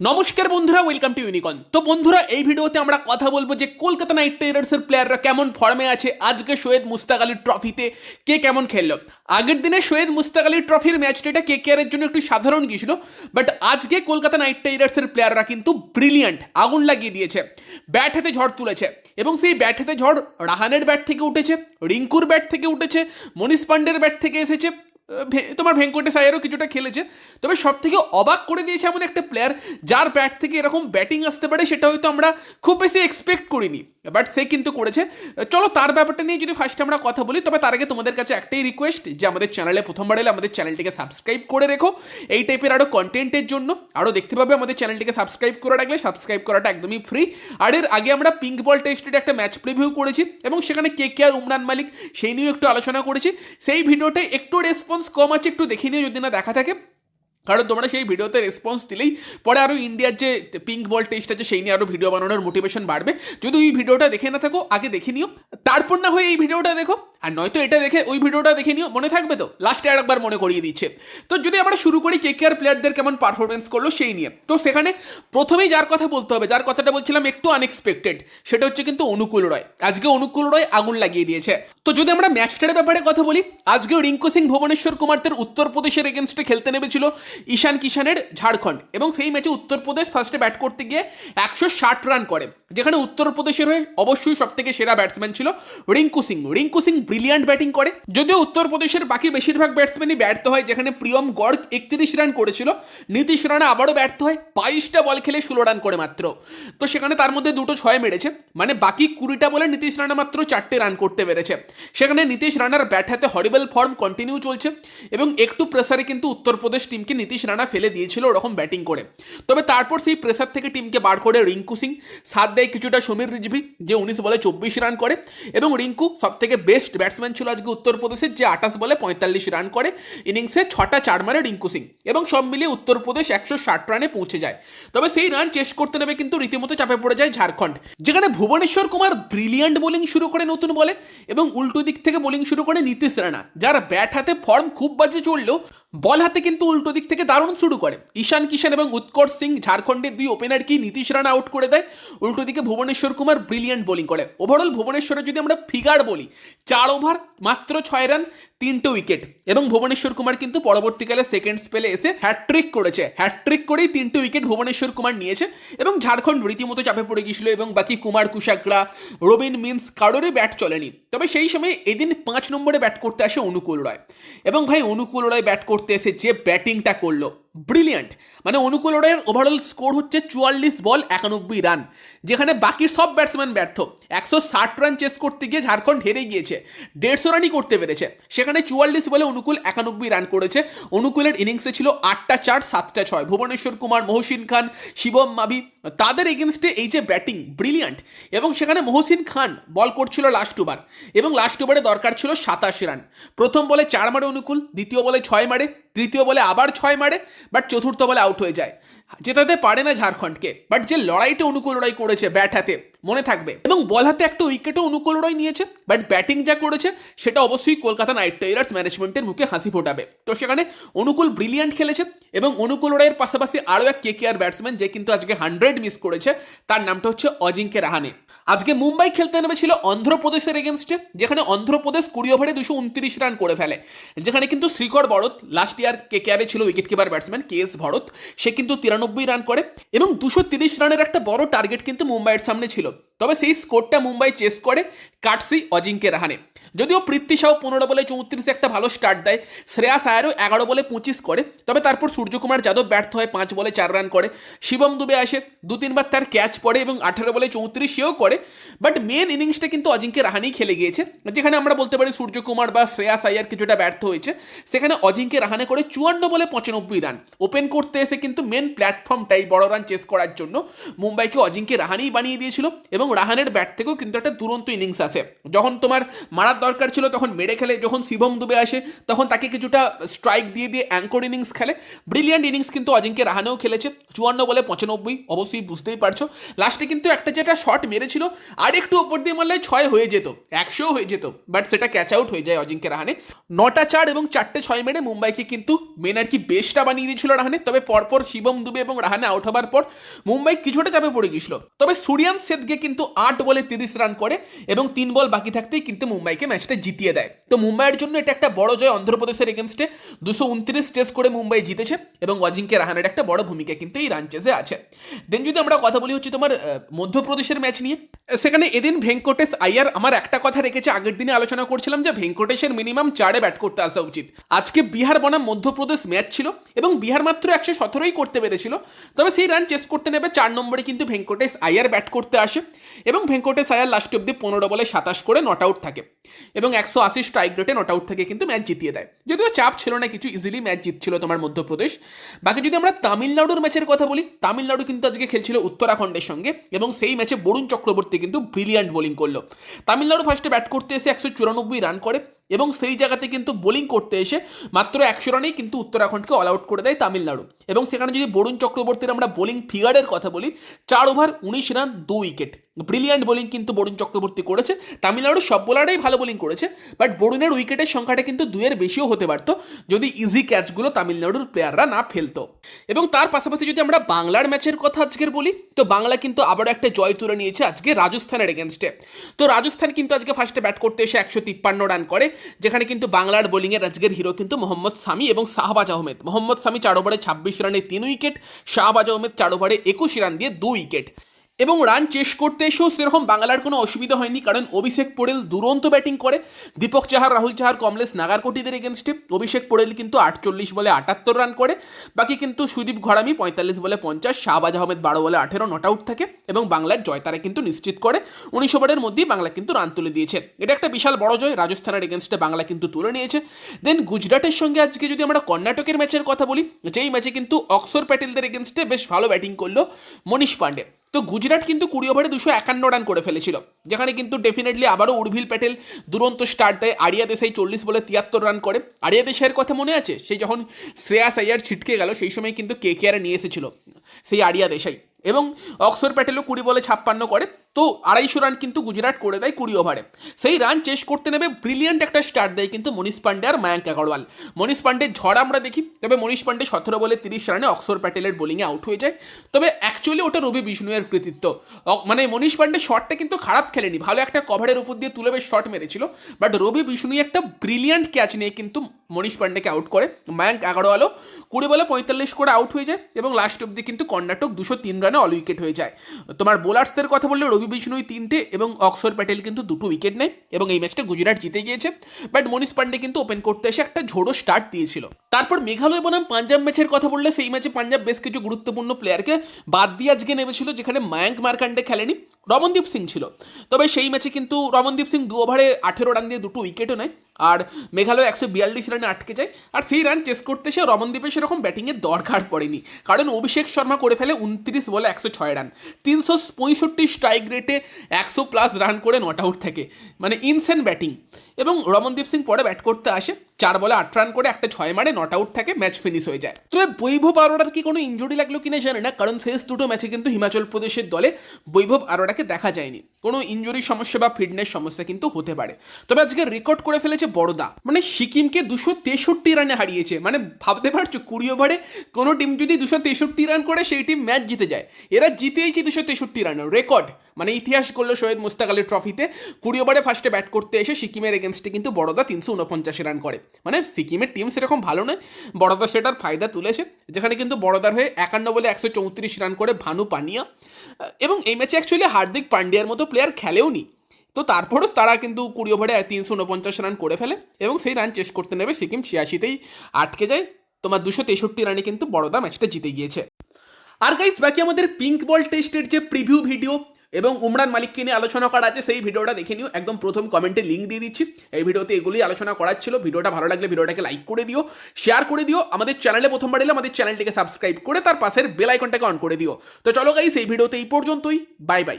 নমস্কার বন্ধুরা welcome to ইউনিকন তো বন্ধুরা, এই ভিডিওতে আমরা কথা বলব যে কলকাতা নাইট রাইডার্সের প্লেয়াররা কেমন ফর্মে আছে। আজকে শোয়েদ মুস্তাক আলীর ট্রফিতে কে কেমন খেললো? আগের দিনে শোয়েদ মুস্তাক আলীর ট্রফির ম্যাচটা এটা কে কেয়ারের জন্য একটু সাধারণ গিয়েছিল বাট আজকে কলকাতা নাইট রাইডার্সের প্লেয়াররা কিন্তু ব্রিলিয়ান্ট আগুন লাগিয়ে দিয়েছে। ব্যাট হাতে ঝড় তুলেছে এবং সেই ব্যাট হাতে ঝড় রাহানের ব্যাট থেকে উঠেছে, রিঙ্কুর ব্যাট থেকে উঠেছে, মনীষ পান্ডের ব্যাট থেকে এসেছে। তোমার ভেঙ্কটেশ আয়ারও কিছুটা খেলেছে। তবে সব থেকে অবাক করে দিয়েছে এমন একটা প্লেয়ার যার ব্যাট থেকে এরকম ব্যাটিং আসতে পারে, সেটা হয়তো আমরা খুব বেশি এক্সপেক্ট করিনি বাট সে কিন্তু করেছে। চলো তার ব্যাপারটা নিয়ে যদি ফার্স্টে আমরা কথা বলি, তবে তার আগে তোমাদের কাছে একটাই রিকোয়েস্ট যে আমাদের চ্যানেলে প্রথমবার এলে আমাদের চ্যানেলটিকে সাবস্ক্রাইব করে রেখো। এই টাইপের আরও কন্টেন্টের জন্য আরও দেখতে পাবে আমাদের চ্যানেলটিকে সাবস্ক্রাইব করে রাখলে সাবস্ক্রাইব করাটা একদমই ফ্রি আর এর আগে আমরা পিঙ্ক বল টেস্টের একটা ম্যাচ প্রিভিউ করেছি, এবং সেখানে কে কে আর উমরান মালিক, সেই নিয়েও একটু আলোচনা করেছি। সেই ভিডিওতে একটু রেসপন্স কম আছে একটু দেখিয়ে দিও যদি না দেখা থাকে। কারণ তোমরা সেই ভিডিওতে রেসপন্স দিলেই পরে আরও ইন্ডিয়ার যে পিঙ্ক বল টেস্ট আছে, সেই নিয়ে আরও ভিডিও বানানোর মোটিভেশন বাড়বে। যদি ওই ভিডিওটা দেখে না থাকো, আগে দেখে নিও। তারপর না হয়ে এই ভিডিওটা দেখো। আর নয়তো এটা দেখে ওই ভিডিওটা দেখে নিও, মনে থাকবে তো? লাস্টে আরেকবার মনে করিয়ে দিচ্ছে। তো যদি আমরা শুরু করি কে কে আর প্লেয়ারদের কেমন পারফরমেন্স করল সেই নিয়ে। তো সেখানে প্রথমেই যার কথা বলতে হবে, যার কথাটা বলছিলাম একটু আনএক্সপেক্টেড সেটা হচ্ছে কিন্তু অনুকূল রয়। আজকে অনুকূল রয় আগুন লাগিয়ে দিয়েছে। তো যদি আমরা ম্যাচটার ব্যাপারে কথা বলি আজকে রিঙ্কু সিং ভুবনেশ্বর কুমারদের উত্তরপ্রদেশের এগেনস্টে খেলতে নেমেছিল। ঈশান কিষানের ঝাড়খণ্ড এবং সেই ম্যাচে উত্তরপ্রদেশ ফার্স্টে ব্যাট করতে গিয়ে একশো ষাট রান করে। যেখানে উত্তরপ্রদেশের হয়ে অবশ্যই সব থেকে সেরা ব্যাটসম্যান ছিল রিঙ্কু সিং। রিঙ্কু সিং ব্রিলিয়ান্ট ব্যাটিং করে। যদিও উত্তরপ্রদেশের বাকি বেশিরভাগ ব্যাটসম্যানই ব্যর্থ হয়, যেখানে প্রিয়ম গড় একত্রিশ রান করেছিল। নীতিশ রানা আবারও ব্যর্থ হয়, বাইশটা বল খেলে ষোলো রান করে মাত্র। তো সেখানে তার মধ্যে দুটো ছয় মেরেছে মানে বাকি কুড়িটা বলে নীতিশ রানা মাত্র চারটে রান করতে পেরেছে। সেখানে নীতিশ রানার ব্যাট হাতে হরিবল ফর্ম কন্টিনিউ চলছে এবং একটু প্রেসারে কিন্তু উত্তরপ্রদেশ টিমকে নীতিশ রানা ফেলে দিয়েছিল ওরকম ব্যাটিং করে। তবে তারপর সেই প্রেসার থেকে টিমকে বার করে রিঙ্কু সিং। সাথ দেয় কিছুটা সমীর রিজভি, যে উনিশ বলে চব্বিশ রান করে, এবং রিঙ্কু সব থেকে বেস্ট ব্যাটসম্যান ছিল আজকে উত্তরপ্রদেশের, যে আঠাশ বলে পঁয়তাল্লিশ রান করে। ইনিংসে ছটা চার মারে রিঙ্কু সিং, এবং সব মিলিয়ে উত্তরপ্রদেশ একশো ষাট রানে পৌঁছে যায়। তবে সেই রান চেস করতে নেবে কিন্তু রীতিমতো চাপে পড়ে যায় ঝাড়খণ্ড, যেখানে ভুবনেশ্বর কুমার ব্রিলিয়ান্ট বোলিং শুরু করে নতুন বলে, এবং উল্টো দিক থেকে বোলিং শুরু করে নীতিশ রানা, যার ব্যাট হাতে ফর্ম খুব বাজে চললেও বল হাতে কিন্তু উল্টো দিক থেকে দারুণ শুরু করে। ঈশান কিষান এবং উৎকর্ষ সিং ঝাড়খণ্ডের দুই ওপেনারকে নীতিশ রানা আউট করে দেয়, উল্টো দিকে ভুবনেশ্বর কুমার ব্রিলিয়ান্ট বোলিং করে। ওভারঅল ভুবনেশ্বরে যদি আমরা ফিগার বলি, চার ওভার মাত্র ছয় রান তিনটে উইকেট এবং ভুবনেশ্বর কুমার কিন্তু পরবর্তীকালে সেকেন্ড স্পেলে এসে হ্যাট্রিক করেছে। হ্যাট্রিক করেই তিনটে উইকেট ভুবনেশ্বর কুমার নিয়েছে এবং ঝাড়খণ্ড রীতিমতো চাপে পড়ে গিয়েছিল এবং বাকি কুমার কুশাকরা রবিন, মিন্স কারোরই ব্যাট চলেনি। তবে সেই সময় এদিন পাঁচ নম্বরে ব্যাট করতে আসে অনুকূল রয়। এবং ভাই, অনুকূল রয় ব্যাট করতে এসে যে ব্যাটিংটা করল। ব্রিলিয়ান্ট। মানে অনুকূল ওভারঅল স্কোর হচ্ছে চুয়াল্লিশ বল, একানব্বই রান, যেখানে বাকি সব ব্যাটসম্যান ব্যর্থ। একশো ষাট রান চেস করতে গিয়ে ঝাড়খণ্ড হেরে গিয়েছে, দেড়শো রানই করতে পেরেছে। সেখানে চুয়াল্লিশ বলে অনুকূল একানব্বই রান করেছে। অনুকূলের ইনিংসে ছিল আটটা চার, সাতটা ছয়। ভুবনেশ্বর কুমার, মহসিন খান, শিবম মাভি, তাদের এগেনস্টে এই যে ব্যাটিং ব্রিলিয়ান্ট এবং সেখানে মহসিন খান বল করছিল লাস্ট ওভার এবং লাস্ট ওভারে দরকার ছিল সাতাশ রান প্রথম বলে চার মারে অনুকূল, দ্বিতীয় বলে ছয় মারে তৃতীয় বলে আবার ছয় মারে বাট চতুর্থ বলে আউট হয়ে যায়। জেতাতে পারে না ঝাড়খণ্ডকে বাট যে লড়াইটা অনুকূল লড়াই করেছে ব্যাট হাতে মনে থাকবে। এবং বল হাতে একটা উইকেটও অনুকূল রয় নিয়েছে বাট ব্যাটিং যা করেছে, সেটা অবশ্যই কলকাতা নাইট রাইডার্স ম্যানেজমেন্টের মুখে হাসি ফোটাবে। তো সেখানে অনুকূল ব্রিলিয়ান্ট খেলেছে, এবং অনুকূল রয়ের পাশাপাশি আরও এক কে আর ব্যাটসম্যান যে কিন্তু আজকে হান্ড্রেড মিস করেছে, তার নামটা হচ্ছে অজিঙ্কে রাহানে। আজকে মুম্বাই খেলতে নেমেছিল অন্ধ্রপ্রদেশের এগেনস্টে যেখানে অন্ধ্রপ্রদেশ কুড়ি ওভারে দুশো উনত্রিশ রান করে ফেলে। যেখানে কিন্তু শ্রীকর ভরত লাস্ট ইয়ার কে কে ছিল wicket keeper batsman K S Bharat, সে কিন্তু তিরানব্বই রান করে, এবং দুশো তিরিশ রানের একটা বড় টার্গেট কিন্তু মুম্বাইয়ের সামনে ছিল। তবে সেই স্কোরটা মুম্বাই চেস করে, কাটসি অজিঙ্কে রাহানে যদিও পৃথ্বী সাউ পনেরো বলে চৌত্রিশে একটা ভালো স্টার্ট দেয়, শ্রেয়াস আয়ারও এগারো বলে পঁচিশ করে। তবে তারপর সূর্যকুমার যাদব ব্যর্থ হয় পাঁচ বলে চার রান করে। শিবম দুবে আসে, দু তিনবার তার ক্যাচ পড়ে এবং আঠারো বলে চৌত্রিশ সেও করে বাট মেন ইনিংসটা কিন্তু অজিঙ্কে রাহানেই খেলে গিয়েছে, যেখানে আমরা বলতে পারি সূর্যকুমার বা শ্রেয়াস আয়ার কিছুটা ব্যর্থ হয়েছে। সেখানে অজিঙ্কে রাহানে করে চুয়ান্ন বলে পঁচানব্বই রান ওপেন করতে এসে কিন্তু মেন প্ল্যাটফর্মটাই বড় রান চেস করার জন্য মুম্বাইকে অজিঙ্কে রাহানেই বানিয়ে দিয়েছিল। এবং রাহানের ব্যাট থেকেও কিন্তু একটা দুরন্ত ইনিংস আসে। যখন তোমার মারার দরকার ছিল, তখন মেরে খেলে, যখন শিবম দুবে আসে, তখন তাকে কিছুটা স্ট্রাইক দিয়ে দিয়ে অ্যাঙ্কর ইনিংস খেলে। ব্রিলিয়ান্ট ইনিংস কিন্তু অজিঙ্কে রাহানেও খেলেছে। চুয়ান্ন বলে পঁচানব্বই, অবশ্যই বুঝতেই পারছ। লাস্টে কিন্তু একটা যেটা শট মেরেছিল, আর একটু ওপর দিয়ে মারলে ছয় হয়ে যেত, একশোও হয়ে যেত বাট সেটা ক্যাচ আউট হয়ে যায় অজিঙ্কে রাহানে নটা চার এবং চারটে ছয় মেরে মুম্বাইকে কিন্তু মেন আর কি বেশটা বানিয়ে দিয়েছিল রাহানে তবে পরপর শিবম দুবে এবং রাহানে আউট হবার পর মুম্বাই কিছুটা চাপে পড়ে গেছিল তবে সুরিয়ান সেদগে কিন্তু আট বলে তিরিশ রান করে এবং তিন বল বাকি থাকতেই কিন্তু মুম্বাইকে ম্যাচটা জিতিয়ে দেয়। তো মুম্বাইয়ের জন্য এটা একটা বড় জয় অন্ধ্রপ্রদেশের এগেনস্টে দুশো উনত্রিশ টেস্ট করে মুম্বাই জিতেছে এবং অজিঙ্কে রাহানের একটা বড় ভূমিকা কিন্তু এই রান চেসে আছে। দেন যদি আমরা কথা বলি হচ্ছে তোমার মধ্যপ্রদেশের ম্যাচ নিয়ে, সেখানে এদিন ভেঙ্কটেশ আইয়ার আমার একটা কথা রেখেছে, আগের দিনে আলোচনা করছিলাম যে ভেঙ্কটেশের মিনিমাম চারে ব্যাট করতে আসা উচিত। আজকে বিহার বনাম মধ্যপ্রদেশ ম্যাচ ছিল এবং বিহার মাত্র একশো সতেরোই করতে পেরেছিল। তবে সেই রান চেস করতে নেবে চার নম্বরে কিন্তু ভেঙ্কটেশ আইয়ার ব্যাট করতে আসে। এবং ভেঙ্কটেশ আয়ার লাস্ট অব্দি পনেরো বলে সাতাশ করে নট আউট থাকে এবং একশো আশি স্ট্রাইক রেটে নট আউট থেকে কিন্তু ম্যাচ জিতিয়ে দেয়। যদিও চাপ ছিল না, কিছু ইজিলি ম্যাচ জিতছিল তোমার মধ্যপ্রদেশ। বাকি যদি আমরা তামিলনাড়ুর ম্যাচের কথা বলি, তামিলনাড়ু কিন্তু আজকে খেলছিল উত্তরাখণ্ডের সঙ্গে এবং সেই ম্যাচে বরুণ চক্রবর্তী কিন্তু ব্রিলিয়ান্ট বোলিং করল। তামিলনাড়ু ফার্স্টে ব্যাট করতে এসে একশো চুরানব্বই রান করে এবং সেই জায়গাতে কিন্তু বোলিং করতে এসে মাত্র একশো রানেই কিন্তু উত্তরাখণ্ডকে অল আউট করে দেয় তামিলনাড়ু। এবং সেখানে যদি বরুণ চক্রবর্তীর আমরা বোলিং ফিগারের কথা বলি, চার ওভার উনিশ রান দু উইকেট ব্রিলিয়ান্ট বোলিং কিন্তু বরুণ চক্রবর্তী করেছে। তামিলনাড়ুর সব বোলাররাই ভালো বোলিং করেছে বাট বরুণের উইকেটের সংখ্যাটা কিন্তু দুইয়ের বেশিও হতে পারতো, যদি ইজি ক্যাচগুলো তামিলনাড়ুর প্লেয়াররা না ফেলতো। এবং তার পাশাপাশি যদি আমরা বাংলার ম্যাচের কথা আজকের বলি, তো বাংলা কিন্তু আবারও একটা জয় তুলে নিয়েছে আজকে রাজস্থানের এগেনস্টে তো রাজস্থান কিন্তু আজকে ফার্স্টে ব্যাট করতে এসে একশো তিপ্পান্ন রান করে, যেখানে কিন্তু বাংলার বোলিংয়ের আজকের হিরো কিন্তু মোহাম্মদ সামি এবং শাহবাজ আহমেদ। মোহাম্মদ সামি চার ওভারে ছাব্বিশ রানে তিন উইকেট শাহবাজ আহমেদ চার ওভারে একুশ রান দিয়ে দু উইকেট। এবং রান চেস করতে এসেও সেরকম বাংলার কোনো অসুবিধা হয়নি, কারণ অভিষেক পোড়েল দুরন্ত ব্যাটিং করে। দীপক চাহার, রাহুল চাহার, কমলেশ নাগারকোটিদের এগেনস্টে অভিষেক পোড়েল কিন্তু আটচল্লিশ বলে আটাত্তর রান করে। বাকি কিন্তু সুদীপ ঘরামি পঁয়তাল্লিশ বলে পঞ্চাশ, শাহবাজ আহমেদ বারো বলে আঠেরো নট আউট থাকে এবং বাংলার জয় তারা কিন্তু নিশ্চিত করে। উনিশ ওভারের মধ্যেই বাংলা কিন্তু রান তুলে দিয়েছে। এটা একটা বিশাল বড় জয়, রাজস্থানের এগেনস্টে বাংলা কিন্তু তুলে নিয়েছে। দেন গুজরাটের সঙ্গে আজকে যদি আমরা কর্ণাটকের ম্যাচের কথা বলি, যেই ম্যাচে কিন্তু অক্সর প্যাটেলদের এগেনস্টে বেশ ভালো ব্যাটিং করল মনীষ পান্ডে। তো গুজরাট কিন্তু কুড়ি ওভারে দুশো একান্ন রান করে ফেলেছিল। যেখানে কিন্তু ডেফিনেটলি আবারও উর্ভিল প্যাটেল দুরন্ত স্টার্ট দেয়। আরিয়া দেশাই চল্লিশ বলে তিয়াত্তর রান করে। আরিয়া দেশাইয়ের কথা মনে আছে? সেই যখন শ্রেয়াস সাইয়ার ছিটকে গেল, সেই সময় কিন্তু কে কে আর নিয়ে এসেছিল সেই আরিয়া দেশাই। এবং অক্সর প্যাটেলও কুড়ি বলে ছাপ্পান্ন করে। তো আড়াইশো রান কিন্তু গুজরাট করে দেয় কুড়ি ওভারে। সেই রান চেস করতে নেবে ব্রিলিয়ান্ট একটা স্টার্ট দেয় কিন্তু মনীষ পান্ডে আর মায়াঙ্ক আগরওয়াল মনীষ পান্ডের ঝড় আমরা দেখি, তবে মনীষ পান্ডে সতেরো বলে তিরিশ রানে অক্সর প্যাটেলের বোলিংয়ে আউট হয়ে যায়। তবে অ্যাকচুয়ালি ওটা রবি বিষ্ণুয়ের কৃতিত্ব। মানে মনীষ পান্ডে শটটা কিন্তু খারাপ খেলেনি, ভালো একটা কভারের উপর দিয়ে তুলে বেশ শট মেরেছিল। বাট রবি বিষ্ণু একটা ব্রিলিয়ান্ট ক্যাচ নিয়ে কিন্তু মনীষ পান্ডেকে আউট করে। মায়াঙ্ক আগরওয়ালও কুড়ি বলে পঁয়তাল্লিশ করে আউট হয়ে যায় এবং লাস্ট অব্দি কিন্তু কর্ণাটক দুশো তিন রানে অল উইকেট হয়ে যায়। তোমার বোলার্সদের কথা বললে রবি বিষ্ণুই তিনটে এবং অক্সর প্যাটেল কিন্তু দুটো উইকেট নেয় এবং এই ম্যাচটা গুজরাট জিতে গিয়েছে। বাট মনীষ পান্ডে কিন্তু ওপেন করতে এসে একটা ঝোড়ো স্টার্ট দিয়েছিল। তারপর মেঘালয় বনাম পাঞ্জাব ম্যাচের কথা বললে সেই ম্যাচে পাঞ্জাব বেশ কিছু গুরুত্বপূর্ণ প্লেয়ারকে বাদ দিয়ে আজকে নেমেছিল যেখানে মায়াঙ্ক মার্কান্ডে খেলেনি, রমনদীপ সিং ছিল। তবে সেই ম্যাচে কিন্তু রমনদীপ সিং দু ওভারে আঠেরো রান দিয়ে দুটো উইকেটও নেয়। আর মেঘালয় একশো বিয়াল্লিশ রানে আটকে যায়। আর সেই রান চেস করতে সে রমনদীপের সেরকম ব্যাটিংয়ের দরকার পড়েনি। কারণ অভিষেক শর্মা করে ফেলে উনত্রিশ বলে একশো ছয় রান তিনশো পঁয়ষট্টি স্ট্রাইক রেটে একশো প্লাস রান করে নট আউট থেকে। মানে ইনসেন ব্যাটিং এবং রমনদীপ সিং পরে ব্যাট করতে আসে। চার বলে আট রান করে একটা ছয় মারে নট আউট থাকে ম্যাচ ফিনিশ হয়ে যায়। তবে বৈভব আরোরার কি কোনো ইঞ্জুরি লাগল কিনা জানি না, কারণ শেষ দুটো ম্যাচে কিন্তু হিমাচল প্রদেশের দলে বৈভব আরোরাকে দেখা যায়নি। কোনো ইঞ্জুরির সমস্যা বা ফিটনেস সমস্যা কিন্তু হতে পারে। তবে আজকে রেকর্ড করে ফেলেছে বড়দা মানে সিকিমকে দুশো তেষট্টি রানে হারিয়েছে। মানে ভাবতে পারছ, কুড়ি ওভারে কোনো টিম যদি দুশো তেষট্টি রান করে, সেই টিম ম্যাচ জিতে যায়। এরা জিতেইছে দুশো তেষট্টি রান রেকর্ড মানে ইতিহাস করল সৈয়দ মুস্তাক আলীর ট্রফিতে কুড়ি ওভারে ফার্স্টে ব্যাট করতে এসে সিকিমের এগেনস্টে কিন্তু বড়দা তিনশো উনপঞ্চাশ রান করে। মানে সিকিমের টিম সেরকম ভালো নয়। বড়দা সেটার ফায়দা তুলেছে, যেখানে কিন্তু বড়দার হয়ে একান্ন বলে একশো চৌত্রিশ রান করে ভানু পানিয়া। এবং এই ম্যাচে অ্যাকচুয়ালি হার্দিক পান্ডিয়ার মতো প্লেয়ার খেলেও নি। তো তারপরও তারা কিন্তু কুড়ি ওভারে তিনশো উনপঞ্চাশ রান করে ফেলে এবং সেই রান চেস করতে নেবে সিকিম, ছিয়াশিতেই আটকে যায়। তোমার দুশো তেষট্টি রানে কিন্তু বড়দা ম্যাচটা জিতে গিয়েছে। আর গাইস বাকি আমাদের পিঙ্ক বল টেস্টের যে প্রিভিউ ভিডিও এবং উমরান মালিককে নিয়ে আলোচনা করা আছে, সেই ভিডিওটা দেখে নিও। একদম প্রথম কমেন্টে লিঙ্ক দিয়ে দিচ্ছি। এই ভিডিওতে এগুলি আলোচনা করার ছিল। ভিডিওটা ভালো লাগলে ভিডিওটাকে লাইক করে দিও শেয়ার করে দিও। আমাদের চ্যানেলে প্রথমবার এলে আমাদের চ্যানেলটিকে সাবস্ক্রাইব করে তার পাশের বেল আইকনটাকে অন করে দিও। তো চলো গাই সেই ভিডিওতে এই পর্যন্তই। Bye bye